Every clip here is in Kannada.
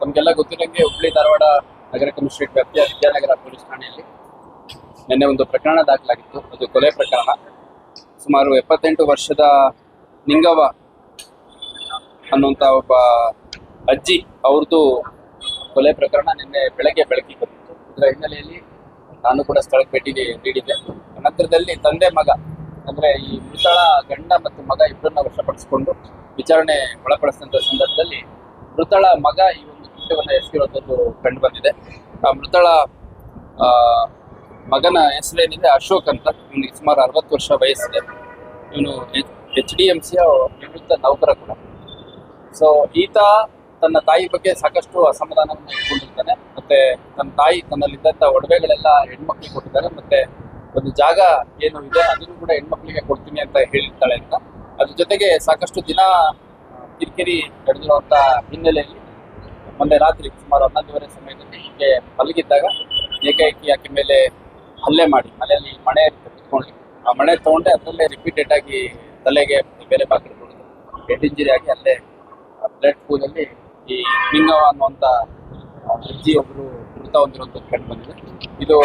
ತಮಗೆಲ್ಲ ಗೊತ್ತಿರಂಗೆ ಹುಬ್ಳಿ ಧಾರವಾಡ ನಗರ ಕಮಿಷನರೇಟ್ ವ್ಯಾಪ್ತಿಯ ವಿದ್ಯಾನಗರ ಪೊಲೀಸ್ ಠಾಣೆಯಲ್ಲಿ ನಿನ್ನೆ ಒಂದು ಪ್ರಕರಣ ದಾಖಲಾಗಿತ್ತು. ಅದು ಕೊಲೆ ಪ್ರಕರಣ. ಸುಮಾರು ಎಪ್ಪತ್ತೆಂಟು ವರ್ಷದ ನಿಂಗವ್ವ ಅನ್ನುವಂಥ ಒಬ್ಬ ಅಜ್ಜಿ ಅವ್ರದ್ದು ಕೊಲೆ ಪ್ರಕರಣ ನಿನ್ನೆ ಬೆಳಗ್ಗೆ ಬೆಳಕಿಗೆ ಬಂದಿತ್ತು. ಇದರ ಹಿನ್ನೆಲೆಯಲ್ಲಿ ನಾನು ಕೂಡ ಸ್ಥಳಕ್ಕೆ ಭೇಟಿ ನೀಡಿದ್ದೆ. ನಂತರದಲ್ಲಿ ತಂದೆ ಮಗ ಅಂದ್ರೆ ಈ ಮೃತಳ ಗಂಡ ಮತ್ತು ಮಗ ಇಬ್ಬರನ್ನ ವಶಪಡಿಸಿಕೊಂಡು ವಿಚಾರಣೆ ಒಳಪಡಿಸಿದಂತ ಸಂದರ್ಭದಲ್ಲಿ ಮೃತಳ ಮಗ ಈ ಒಂದು ಕೃತ್ಯವನ್ನ ಎಸಗಿರುವಂಥದ್ದು ಕಂಡು ಬಂದಿದೆ. ಆ ಮೃತಳ ಮಗನ ಹೆಸರೇನಿದೆ ಅಶೋಕ್ ಅಂತ. ಇವನಿಗೆ ಸುಮಾರು ಅರವತ್ತು ವರ್ಷ ವಯಸ್ಸಿದೆ. ಇವನು ಎಚ್ ಡಿ ಎಂ ಸಿಯ ನಿವೃತ್ತ ನೌಕರ ಕೂಡ. ಸೊ ಈತ ತನ್ನ ತಾಯಿ ಬಗ್ಗೆ ಸಾಕಷ್ಟು ಅಸಮಾಧಾನವನ್ನು ಇಟ್ಕೊಂಡಿರ್ತಾನೆ. ಮತ್ತೆ ತನ್ನ ತಾಯಿ ತನ್ನಲ್ಲಿದ್ದಂಥ ಒಡವೆಗಳೆಲ್ಲ ಹೆಣ್ಮಕ್ಳಿಗೆ ಕೊಟ್ಟಿದ್ದಾರೆ. ಮತ್ತೆ ಒಂದು ಜಾಗ ಏನು ಇದೆ, ಅದನ್ನು ಕೂಡ ಹೆಣ್ಮಕ್ಳಿಗೆ ಕೊಡ್ತೀನಿ ಅಂತ ಹೇಳಿರ್ತಾಳೆ ಅಂತ. ಅದ್ರ ಜೊತೆಗೆ ಸಾಕಷ್ಟು ದಿನ ಕಿರಿಕಿರಿ ನಡೆದಿರುವಂತ ಹಿನ್ನೆಲೆಯಲ್ಲಿ ಮೊನ್ನೆ ರಾತ್ರಿ ಸುಮಾರು ಹನ್ನೊಂದುವರೆ ಸಮಯದಲ್ಲಿ ಹೀಗೆ ಮಲಗಿದ್ದಾಗ ಏಕಾಏಕಿ ಆಕೆ ಮೇಲೆ ಹಲ್ಲೆ ಮಾಡಿ, ಮನೆಯಲ್ಲಿ ಮಣೆ ಕುತ್ಕೊಂಡು, ಆ ಮಣೆ ತಗೊಂಡೆ ಅದರಲ್ಲೇ ರಿಪೀಟೆಡ್ ಆಗಿ ತಲೆಗೆ ಬೇರೆ ಹೊಡೆದು ಹೆಡ್ ಇಂಜುರಿ ಆಗಿ ಅಲ್ಲೇ ಬ್ಲಡ್ ಪೂಲಲ್ಲಿ ಈ ಲಿಂಗವ ಅನ್ನುವಂಥ ಅಜ್ಜಿ ಒಬ್ಬರು ಮೃತ ಹೊಂದಿರುವಂಥದ್ದು ಕಂಡು ಬಂದಿದೆ. ಇದು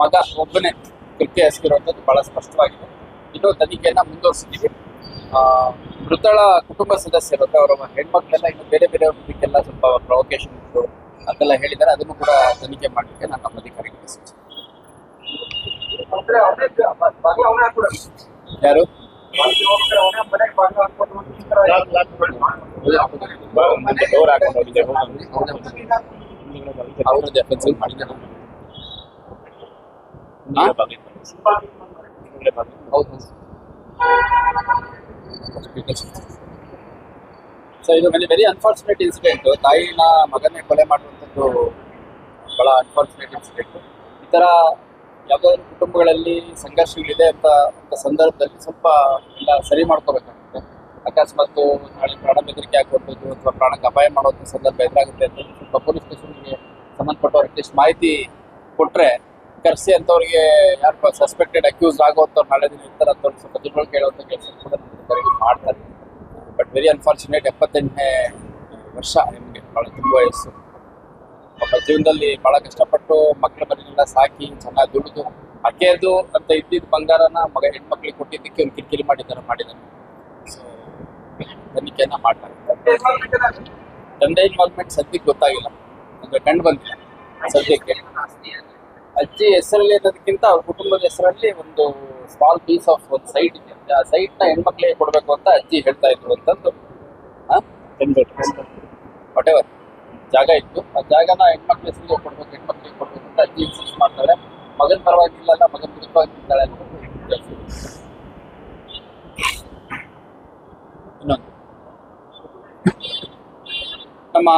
ಮಗ ಒಬ್ಬನೇ ಕೃತ್ಯ ಎಸಗಿರುವಂಥದ್ದು ಬಹಳ ಸ್ಪಷ್ಟವಾಗಿದೆ. ಇನ್ನು ತನಿಖೆಯನ್ನ ಮುಂದುವರಿಸಿದ್ದೀವಿ. ಆ, ಮೃತಳ ಕುಟುಂಬ ಸದಸ್ಯರು ಅವರ ಹೆಣ್ಮಕ್ಳೆಲ್ಲ ಇನ್ನು ಬೇರೆ ಬೇರೆ ಇದಕ್ಕೆಲ್ಲ ಸ್ವಲ್ಪ ಪ್ರೊವೊಕೇಶನ್ ಅಂತೆಲ್ಲ ಹೇಳಿದ್ದಾರೆ. ಅದನ್ನು ಕೂಡ ತನಿಖೆ ಮಾಡಲಿಕ್ಕೆ ನಾನು ನಮ್ಮ ಅಧಿಕಾರಿಗಳಿಗೆ ಸೂಚಿಸಿದೆ ಯಾರು? ಮಾಡಿದ್ದಾರೆ ಅವ್ರದ್ದು ಎಫ್ ಮಾಡಿದ್ದೆ ನಾನು ಹಾ? ಹೌದು ಸೊ ಇದು ವೆರಿ ವೆರಿ ಅನ್ಫಾರ್ಚುನೇಟ್ ಇನ್ಸಿಡೆಂಟ್ ತಾಯಿನ ಮಗನೇ ಕೊಲೆ ಮಾಡುವಂಥದ್ದು ಬಹಳ ಅನ್ಫಾರ್ಚುನೇಟ್ ಇನ್ಸಿಡೆಂಟ್ ಈ ಥರ ಯಾವುದಾದ್ರು ಕುಟುಂಬಗಳಲ್ಲಿ ಸಂಘರ್ಷಗಳಿದೆ ಅಂತ ಅಂತ ಸಂದರ್ಭದಲ್ಲಿ ಸ್ವಲ್ಪ ಎಲ್ಲ ಸರಿ ಮಾಡ್ಕೋಬೇಕಾಗುತ್ತೆ. ಅಕಸ್ಮಾತ್ ನಾಳೆ ಪ್ರಾಣ ಬೆದರಿಕೆ ಹಾಕುವಂಥದ್ದು ಅಥವಾ ಪ್ರಾಣಕ್ಕೆ ಅಪಾಯ ಮಾಡುವಂಥ ಸಂದರ್ಭ ಎದುರಾಗುತ್ತೆ ಅಂತ ಸ್ವಲ್ಪ ಪೊಲೀಸ್ ಸ್ಟೇಷನ್ಗೆ ಸಂಬಂಧಪಟ್ಟವ್ರು ಅಟ್ಲೀಸ್ಟ್ ಮಾಹಿತಿ ಕೊಟ್ಟರೆ ಕರೆಸಿ ಅಂಥವ್ರಿಗೆ ಯಾರು ಸಸ್ಪೆಕ್ಟೆಡ್ ಅಕ್ಯೂಸ್ ಆಗುವಂಥವ್ರು ನಾಳೆ ದಿನ ಇರ್ತಾರೆ ಅಂಥವ್ರಿಗೆ ಸ್ವಲ್ಪ ತಿಳುವಳಿಕೆ ಕೇಳುವಂಥ ಕೆಲಸ ಮಾಡ್ತಾರೆ. ಬಟ್ ವೆರಿ ಅನ್ಫಾರ್ಚುನೇಟ್ ಎಪ್ಪತ್ತೆಂಟನೇ ವರ್ಷ ನಿಮಗೆ ಭಾಳ ತುಂಬ ವಯಸ್ಸು. ಒಬ್ಬ ಜೀವನದಲ್ಲಿ ಭಾಳ ಕಷ್ಟಪಟ್ಟು ಮಕ್ಕಳ ಮನೆಯೆಲ್ಲ ಸಾಕಿ ಚೆನ್ನಾಗಿ ದುಡಿದು ಅಕ್ಕೆಯದು ಅಂತ ಇದ್ದಿದ್ದ ಬಂಗಾರನ ಮಗ ಹೆಣ್ಮಕ್ಳಿಗೆ ಕೊಟ್ಟಿದ್ದಕ್ಕೆ ಅವ್ರು ಕಿರಿಕಿರಿ ಮಾಡಿದ್ದಾರೆ ಮಾಡಿದ್ದಾರೆ. ಸೊ ತನಿಖೆಯನ್ನ ಮಾಡ್ತಾರೆ ತಂದೆ ಇನ್ವಾಲ್ವ್ಮೆಂಟ್ ಸದ್ಯಕ್ಕೆ ಗೊತ್ತಾಗಿಲ್ಲ. ಅಂದರೆ ಕಂಡು ಬಂದಿಲ್ಲ. ಸದ್ಯಕ್ಕೆ. ಅಜ್ಜಿ ಹೆಸರಲ್ಲಿ ಅನ್ನೋದಕ್ಕಿಂತ ಅವ್ರ ಕುಟುಂಬದ ಹೆಸರಲ್ಲಿ ಒಂದು ಸ್ಮಾಲ್ ಪೀಸ್ ಆಫ್ ಒಂದು ಸೈಟ್ ಇದೆ. ಆ ಸೈಟ್ನ ಹೆಣ್ಮಕ್ಳಿಗೆ ಕೊಡಬೇಕು ಅಂತ ಅಜ್ಜಿ ಹೇಳ್ತಾ ಇದ್ರು ಅಂತಂದು. ವಾಟ್ ಎವರ್ ಜಾಗ ಇತ್ತು. ಆ ಜಾಗನ ಹೆಣ್ಮಕ್ಳ ಹೆಸರಿಗೆ ಕೊಡ್ಬೇಕು, ಹೆಣ್ಮಕ್ಳಿಗೆ ಕೊಡ್ಬೇಕು ಅಂತ ಅಜ್ಜಿ ಇನ್ಸಿಸ್ಟ್ ಮಾಡ್ತಾಳೆ ಮಗನ ಪರವಾಗಿಲ್ಲ ಮಗನ ವಿರುದ್ಧವಾಗಿ ಇನ್ನೊಂದು. ನಮ್ಮ